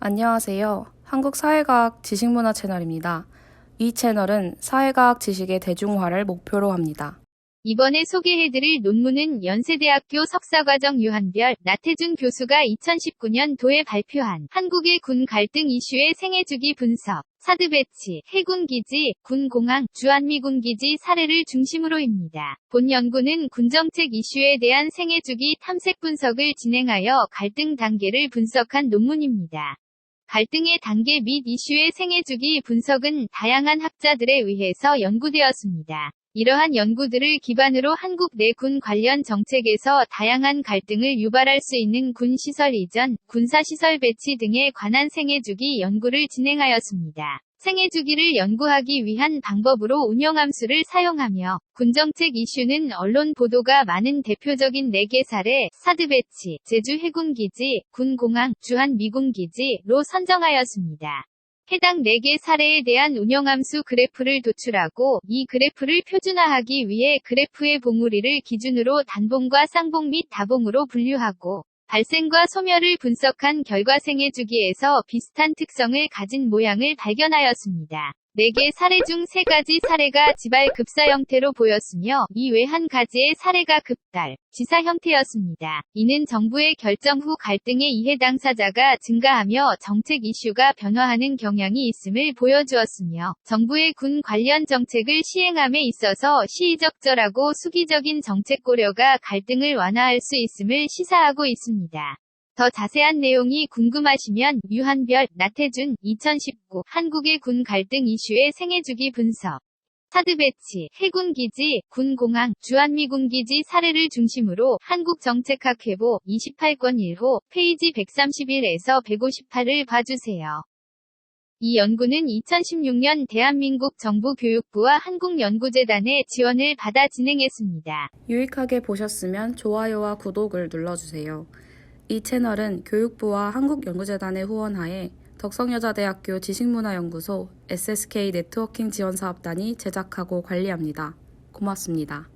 안녕하세요. 한국 사회과학 지식문화 채널입니다. 이 채널은 사회과학 지식의 대중화를 목표로 합니다. 이번에 소개해드릴 논문은 연세대학교 석사과정 유한별, 나태준 교수가 2019년 도에 발표한 한국의 군 갈등 이슈의 생애주기 분석, 사드 배치, 해군 기지, 군 공항, 주한미군 기지 사례를 중심으로입니다. 본 연구는 군정책 이슈에 대한 생애주기 탐색 분석을 진행하여 갈등 단계를 분석한 논문입니다. 갈등의 단계 및 이슈의 생애주기 분석은 다양한 학자들에 의해서 연구되었습니다. 이러한 연구들을 기반으로 한국 내 군 관련 정책에서 다양한 갈등을 유발할 수 있는 군 시설 이전, 군사 시설 배치 등에 관한 생애주기 연구를 진행하였습니다. 생애 주기를 연구하기 위한 방법으로 운영함수를 사용하며 군정책 이슈는 언론 보도가 많은 대표적인 4개 사례, 사드 배치, 제주 해군기지, 군공항, 주한 미군기지로 선정하였습니다. 해당 4개 사례에 대한 운영함수 그래프를 도출하고 이 그래프를 표준화하기 위해 그래프의 봉우리를 기준으로 단봉과 쌍봉 및 다봉으로 분류하고 발생과 소멸을 분석한 결과 생애 주기에서 비슷한 특성을 가진 모양을 발견하였습니다. 4개 사례 중 3가지 사례가 지발 급사 형태로 보였으며 이 외 한 가지의 사례가 급달, 지사 형태였습니다. 이는 정부의 결정 후 갈등의 이해 당사자가 증가하며 정책 이슈가 변화하는 경향이 있음을 보여주었으며 정부의 군 관련 정책을 시행함에 있어서 시의적절하고 수기적인 정책 고려가 갈등을 완화할 수 있음을 시사하고 있습니다. 더 자세한 내용이 궁금하시면 유한별, 나태준, 2019 한국의 군 갈등 이슈의 생애주기 분석 사드 배치, 해군 기지, 군 공항, 주한미 군 기지 사례를 중심으로 한국 정책학 회보 28권 1호 페이지 131에서 158을 봐주세요. 이 연구는 2016년 대한민국 정부 교육부와 한국연구재단의 지원을 받아 진행했습니다. 유익하게 보셨으면 좋아요와 구독을 눌러주세요. 이 채널은 교육부와 한국연구재단의 후원하에 덕성여자대학교 지식문화연구소 SSK 네트워킹 지원사업단이 제작하고 관리합니다. 고맙습니다.